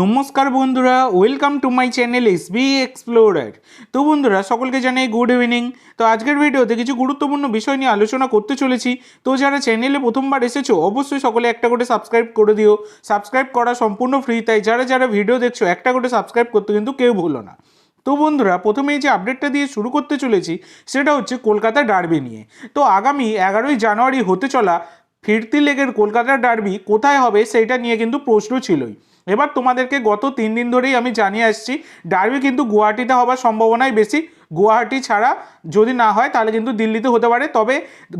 নমস্কার বন্ধুরা welcome to my channel S B explorer তো বন্ধুরা, সকলকে জানাই গুড ইভিনিং তো আজকের ভিডিওতে কিছু গুরুত্বপূর্ণ বিষয় নিয়ে আলোচনা করতে চলেছি। তো যারা চ্যানেলে প্রথমবার এসেছ, অবশ্যই সকলে একটা করে সাবস্ক্রাইব করে দিও। সাবস্ক্রাইব করা সম্পূর্ণ ফ্রি তাই যারা যারা ভিডিও দেখছ, একটা করে সাবস্ক্রাইব করতে কিন্তু কেউ ভুলো না। তো বন্ধুরা, প্রথমেই যে আপডেটটা দিয়ে শুরু করতে চলেছি, সেটা হচ্ছে কলকাতা ডার্বি নিয়ে। তো আগামী এগারোই জানুয়ারি হতে চলা ফিরতি লেগের কলকাতার ডার্বি কোথায় হবে, সেইটা নিয়ে কিন্তু প্রশ্ন ছিলই। এবার তোমাদেরকে গত তিন দিন ধরেই আমি জানিয়ে আসছি, ডার্বি কিন্তু গুয়াহাটিতে হওয়ার সম্ভাবনাই বেশি। গুয়াহাটি ছাড়া যদি না হয় তাহলে কিন্তু দিল্লিতে হতে পারে। তবে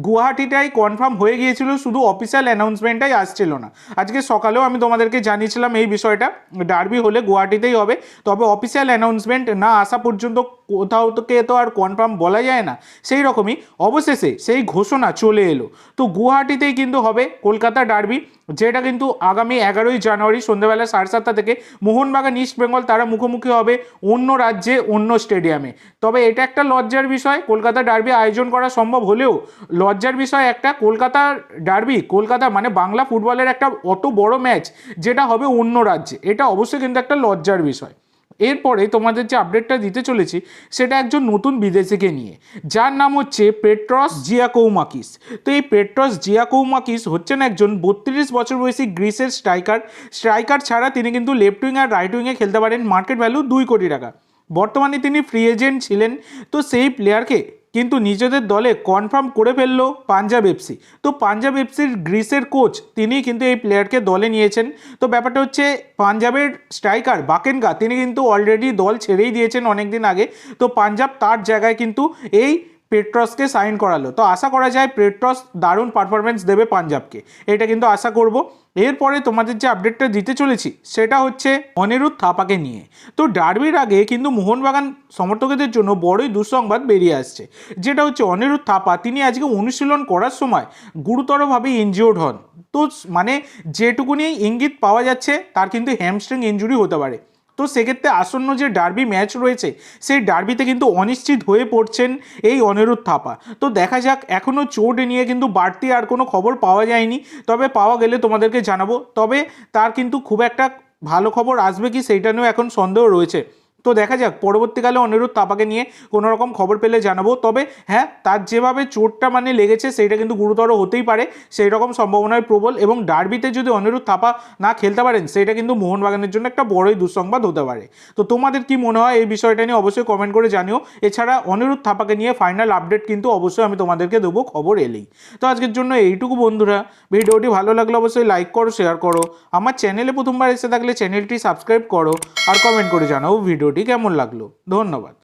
গুয়াহাটিটাই কনফার্ম হয়ে গিয়েছিল, শুধু অফিসিয়াল অ্যানাউন্সমেন্টটাই আসছিল না। আজকে সকালেও আমি তোমাদেরকে জানিয়েছিলাম এই বিষয়টা, ডার্বি হলে গুয়াহাটিতেই হবে। তবে অফিসিয়াল অ্যানাউন্সমেন্ট না আসা পর্যন্ত কোথাও তোকে তো আর কনফার্ম বলা যায় না। সেই রকমই অবশেষে সেই ঘোষণা চলে এলো। তো গুয়াহাটিতেই কিন্তু হবে কলকাতা ডার্বি যেটা কিন্তু আগামী এগারোই জানুয়ারি সন্ধ্যাবেলা সাড়ে সাতটা থেকে মোহনবাগান ইস্ট বেঙ্গল তারা মুখোমুখি হবে অন্য রাজ্যে, অন্য স্টেডিয়ামে তবে এটা একটা লজ্জার বিষয়, কলকাতা ডার্বি আয়োজন করা সম্ভব হলেও লজ্জার বিষয় একটা কলকাতার ডার্বি কলকাতা মানে বাংলা ফুটবলের একটা অত বড় ম্যাচ যেটা হবে অন্য রাজ্যে। এটা অবশ্যই কিন্তু একটা লজ্জার বিষয়। এরপরে তোমাদের যে আপডেটটা দিতে চলেছি, সেটা একজন নতুন বিদেশিকে নিয়ে। যার নাম হচ্ছে পেট্রস জিয়াকৌমাকিস। তো এই পেট্রস জিয়াকৌমাকিস হচ্ছেন একজন বত্রিশ বছর বয়সী গ্রিসের স্ট্রাইকার। স্ট্রাইকার ছাড়া তিনি কিন্তু লেফট উইং আর রাইট উইংয়ে খেলতে পারেন। মার্কেট ভ্যালু দুই কোটি টাকা। বর্তমানে তিনি ফ্রি এজেন্ট ছিলেন। তো সেই প্লেয়ারকে কিন্তু নিজেদের দলে কনফার্ম করে ফেলল পাঞ্জাব এফসি তো পাঞ্জাব এফসির গ্রিসের কোচ তিনি কিন্তু এই প্লেয়ারকে দলে নিয়েছেন। তো ব্যাপারটা হচ্ছে পাঞ্জাবের স্ট্রাইকার বাকেনগা, তিনি কিন্তু অলরেডি দল ছেড়েই দিয়েছেন অনেক দিন আগে। তো পাঞ্জাব তার জায়গায় কিন্তু এই পেট্রসকে সাইন করালো। তো আশা করা যায় পেট্রস দারুণ পারফরমেন্স দেবে পাঞ্জাবকে। এটা কিন্তু আশা করব। এরপরে তোমাদের যে আপডেটটা দিতে চলেছি, সেটা হচ্ছে অনিরুদ্ধ থাপাকে নিয়ে। তো ডার্বির আগে কিন্তু মোহনবাগান সমর্থকদের জন্য বড়ই দুঃসংবাদ বেরিয়ে আসছে। যেটা হচ্ছে অনিরুদ্ধ থাপা, তিনি আজকে অনুশীলন করার সময় গুরুতরভাবে ইনজিওর্ড হন। তো মানে যেটুকুনি ইঙ্গিত পাওয়া যাচ্ছে, তার কিন্তু হ্যামস্ট্রিং ইঞ্জুরি হতে পারে। তো সেক্ষেত্রে আসন্ন যে ডার্বি ম্যাচ রয়েছে, সেই ডার্বিতে কিন্তু অনিশ্চিত হয়ে পড়ছেন এই অনিরুদ্ধ থাপা। তো দেখা যাক এখনও চোট নিয়ে কিন্তু বাড়তি আর কোনো খবর পাওয়া যায়নি। তবে পাওয়া গেলে তোমাদেরকে জানাব। তবে তার কিন্তু খুব একটা ভালো খবর আসবে কি, সেইটা নিয়েও এখন সন্দেহ রয়েছে। তো দেখা যাক, পরবর্তীকালে অনিরুদ্ধ তাপাকে নিয়ে কোনো রকম খবর পেলে জানাব। তবে হ্যাঁ তার যেভাবে চোটটা মানে লেগেছে, সেইটা কিন্তু গুরুতর হতেই পারে। সেই রকম সম্ভাবনায় প্রবল এবং ডার্বিতে যদি অনিরুদ্ধ থাপা না খেলতে পারেন সেটা কিন্তু মোহনবাগানের জন্য একটা বড়ই দুঃসংবাদ হতে পারে। তো তোমাদের কি মনে হয় এই বিষয়টা নিয়ে অবশ্যই কমেন্ট করে জানিও। এছাড়া অনিরুদ্ধ থাপাকে নিয়ে ফাইনাল আপডেট কিন্তু অবশ্যই আমি তোমাদেরকে দেবো, খবর এলেই। তো আজকের জন্য এইটুকু বন্ধুরা। ভিডিওটি ভালো লাগলে অবশ্যই লাইক করো শেয়ার করো। আমার চ্যানেলে প্রথমবার এসে থাকলে চ্যানেলটি সাবস্ক্রাইব করো আর কমেন্ট করে জানাও ভিডিওটি কেমন লাগল? ধন্যবাদ।